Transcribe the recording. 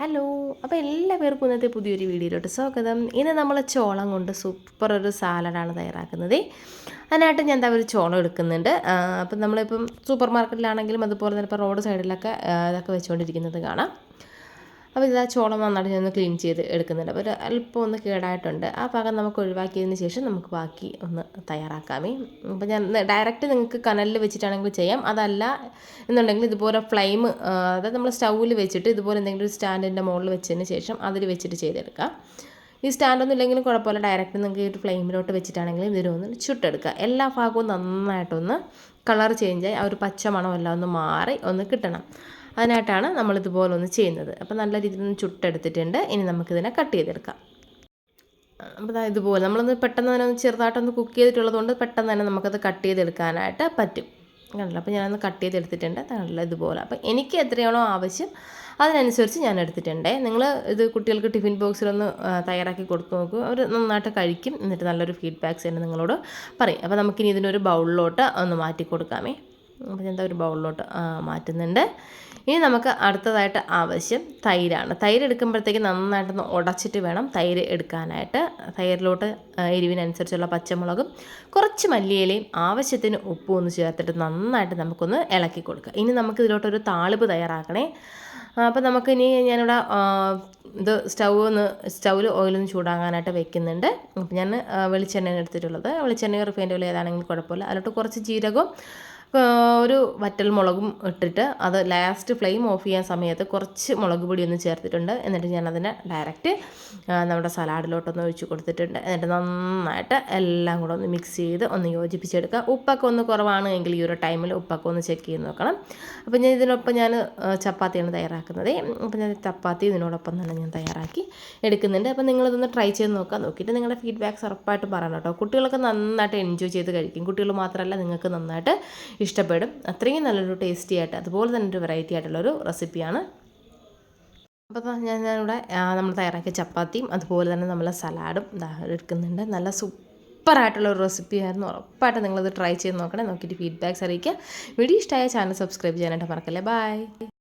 Hello അപ്പോൾ എല്ലാവർക്കും ഇന്നത്തെ പുതിയൊരു വീഡിയോയിലോട്ട് സ്വാഗതം. ഇന്ന് നമ്മൾ ചോളം കൊണ്ട് സൂപ്പർ ഒരു സാലഡാണ് തയ്യാറാക്കുന്നത്. അതിനായിട്ട് ഞാൻ എന്താ ഒരു ചോളം എടുക്കുന്നുണ്ട്. അപ്പം നമ്മളിപ്പം സൂപ്പർ മാർക്കറ്റിലാണെങ്കിലും അതുപോലെ തന്നെ ഇപ്പോൾ റോഡ് സൈഡിലൊക്കെ ഇതൊക്കെ വെച്ചുകൊണ്ടിരിക്കുന്നത് കാണാം. അപ്പോൾ ഇതാ ചോളം നന്നായിട്ട് ഞാൻ ഒന്ന് ക്ലീൻ ചെയ്ത് എടുക്കുന്നുണ്ട്. അപ്പോൾ ഒരു അല്പം ഒന്ന് കേടായിട്ടുണ്ട്. ആ ഭാഗം നമുക്ക് ഒഴിവാക്കിയതിന് ശേഷം നമുക്ക് ബാക്കി ഒന്ന് തയ്യാറാക്കാമേ. അപ്പോൾ ഞാൻ ഡയറക്റ്റ് നിങ്ങൾക്ക് കനലിൽ വെച്ചിട്ടാണെങ്കിൽ ചെയ്യാം. അതല്ല എന്നുണ്ടെങ്കിൽ ഇതുപോലെ ഫ്ലെയിം അതായത് നമ്മൾ സ്റ്റൗവിൽ വെച്ചിട്ട് ഇതുപോലെ എന്തെങ്കിലും ഒരു സ്റ്റാൻഡിന്റെ മുകളിൽ വെച്ചതിന് ശേഷം അതിൽ വെച്ചിട്ട് ചെയ്തെടുക്കാം. ഈ സ്റ്റാൻഡൊന്നും ഇല്ലെങ്കിലും കുഴപ്പമില്ല. ഡയറക്റ്റ് നിങ്ങൾക്ക് ഈ ഒരു ഫ്ലെയിമിലോട്ട് വെച്ചിട്ടാണെങ്കിൽ ഇതിനൊന്ന് ചുട്ടെടുക്കുക എല്ലാ ഭാഗവും നന്നായിട്ടൊന്ന് കളർ ചേഞ്ചായി ആ ഒരു പച്ച മണമെല്ലാം ഒന്ന് മാറി ഒന്ന് കിട്ടണം. അതിനായിട്ടാണ് നമ്മളിതുപോലെ ഒന്ന് ചെയ്യുന്നത്. അപ്പോൾ നല്ല രീതിയിൽ ഒന്ന് ചുട്ടെടുത്തിട്ടുണ്ട്. ഇനി നമുക്കിതിനെ കട്ട് ചെയ്തെടുക്കാം. അപ്പോൾ ഇതുപോലെ നമ്മളൊന്ന് പെട്ടെന്ന് തന്നെ ഒന്ന് ചെറുതായിട്ടൊന്ന് കുക്ക് ചെയ്തിട്ടുള്ളതുകൊണ്ട് പെട്ടെന്ന് തന്നെ നമുക്കത് കട്ട് ചെയ്തെടുക്കാനായിട്ട് പറ്റും. കണ്ടല്ലോ? അപ്പോൾ ഞാനൊന്ന് കട്ട് ചെയ്തെടുത്തിട്ടുണ്ട്. നല്ല ഇതുപോലെ. അപ്പോൾ എനിക്ക് എത്രയാണോ ആവശ്യം അതിനനുസരിച്ച് ഞാൻ എടുത്തിട്ടുണ്ട്. നിങ്ങൾ ഇത് കുട്ടികൾക്ക് ടിഫിൻ ബോക്സിലൊന്ന് തയ്യാറാക്കി കൊടുത്തു നോക്കും. അവർ നന്നായിട്ട് കഴിക്കും. എന്നിട്ട് നല്ലൊരു ഫീഡ്ബാക്ക്സ് തന്നെ നിങ്ങളോട് പറയും. അപ്പോൾ നമുക്കിനി ഇതിനൊരു ബൗളിലോട്ട് ഒന്ന് മാറ്റി കൊടുക്കാമേ അപ്പോൾ ഞാൻ ഒരു ബൗളിലോട്ട് മാറ്റുന്നുണ്ട്. ഇനി നമുക്ക് അടുത്തതായിട്ട് ആവശ്യം തൈരാണ്. തൈര് എടുക്കുമ്പോഴത്തേക്ക് നന്നായിട്ടൊന്ന് ഉടച്ചിട്ട് വേണം തൈര് എടുക്കാനായിട്ട്. തൈരിലോട്ട് എരിവിനനുസരിച്ചുള്ള പച്ചമുളകും കുറച്ച് മല്ലിയിലയും ആവശ്യത്തിന് ഉപ്പും ഒന്ന് ചേർത്തിട്ട് നന്നായിട്ട് നമുക്കൊന്ന് ഇളക്കി കൊടുക്കുക. ഇനി നമുക്ക് ഇതിലോട്ടൊരു താളിപ്പ് തയ്യാറാക്കണേ. അപ്പോൾ നമുക്ക് ഇനി ഞാനിവിടെ ഇത് സ്റ്റൗ ഒന്ന് സ്റ്റൗവിൽ ഓയിലൊന്ന് ചൂടാകാനായിട്ട് വെക്കുന്നുണ്ട്. അപ്പോൾ ഞാൻ വെളിച്ചെണ്ണയാണ് എടുത്തിട്ടുള്ളത്. വെളിച്ചെണ്ണയോ റിഫൈൻഡ് ഓയിൽ ഏതാണെങ്കിലും കുഴപ്പമില്ല. അതിലോട്ട് കുറച്ച് ജീരകവും ഒരു വറ്റൽ മുളകും ഇട്ടിട്ട് അത് ലാസ്റ്റ് ഫ്ലെയിം ഓഫ് ചെയ്യാൻ സമയത്ത് കുറച്ച് മുളക് പൊടി ഒന്ന് ചേർത്തിട്ടുണ്ട്. എന്നിട്ട് ഞാനതിനെ ഡയറക്റ്റ് നമ്മുടെ സലാഡിലോട്ടൊന്ന് ഒഴിച്ച് കൊടുത്തിട്ടുണ്ട്. എന്നിട്ട് നന്നായിട്ട് എല്ലാം കൂടെ ഒന്ന് മിക്സ് ചെയ്ത് ഒന്ന് യോജിപ്പിച്ചെടുക്കുക. ഉപ്പൊക്കെ ഒന്ന് കുറവാണ് എങ്കിൽ ഈ ഒരു ടൈമിൽ ഉപ്പൊക്കെ ഒന്ന് ചെക്ക് ചെയ്ത് നോക്കണം. അപ്പോൾ ഞാൻ ഇതിനൊപ്പം ഞാൻ ചപ്പാത്തിയാണ് തയ്യാറാക്കുന്നത്. അപ്പോൾ ഞാൻ ചപ്പാത്തി ഇതിനോടൊപ്പം തന്നെ ഞാൻ തയ്യാറാക്കി എടുക്കുന്നുണ്ട്. അപ്പോൾ നിങ്ങളിതൊന്ന് ട്രൈ ചെയ്ത് നോക്കാം നോക്കിയിട്ട് നിങ്ങളുടെ ഫീഡ്ബാക്ക്സ് ഉറപ്പായിട്ട് പറയണം കേട്ടോ. കുട്ടികളൊക്കെ നന്നായിട്ട് എൻജോയ് ചെയ്ത് കഴിക്കും. കുട്ടികൾ മാത്രമല്ല നിങ്ങൾക്ക് നന്നായിട്ട് ഇഷ്ടപ്പെടും. അത്രയും നല്ലൊരു ടേസ്റ്റി ആയിട്ട് അതുപോലെ തന്നെ ഒരു വെറൈറ്റി ആയിട്ടുള്ളൊരു റെസിപ്പിയാണ് അപ്പോൾ ഞാൻ ഞാനിവിടെ നമ്മൾ തയ്യാറാക്കിയ ചപ്പാത്തിയും അതുപോലെ തന്നെ നമ്മളെ സലാഡും എടുക്കുന്നുണ്ട്. നല്ല സൂപ്പറായിട്ടുള്ള ഒരു റെസിപ്പി ആയിരുന്നു. ഉറപ്പായിട്ട് നിങ്ങളത് ട്രൈ ചെയ്ത് നോക്കണേ. നോക്കിയിട്ട് ഫീഡ്ബാക്ക്സ് അറിയിക്കുക. വീഡിയോ ഇഷ്ടമായ ചാനൽ സബ്സ്ക്രൈബ് ചെയ്യാനായിട്ട് മറക്കല്ലേ. ബൈ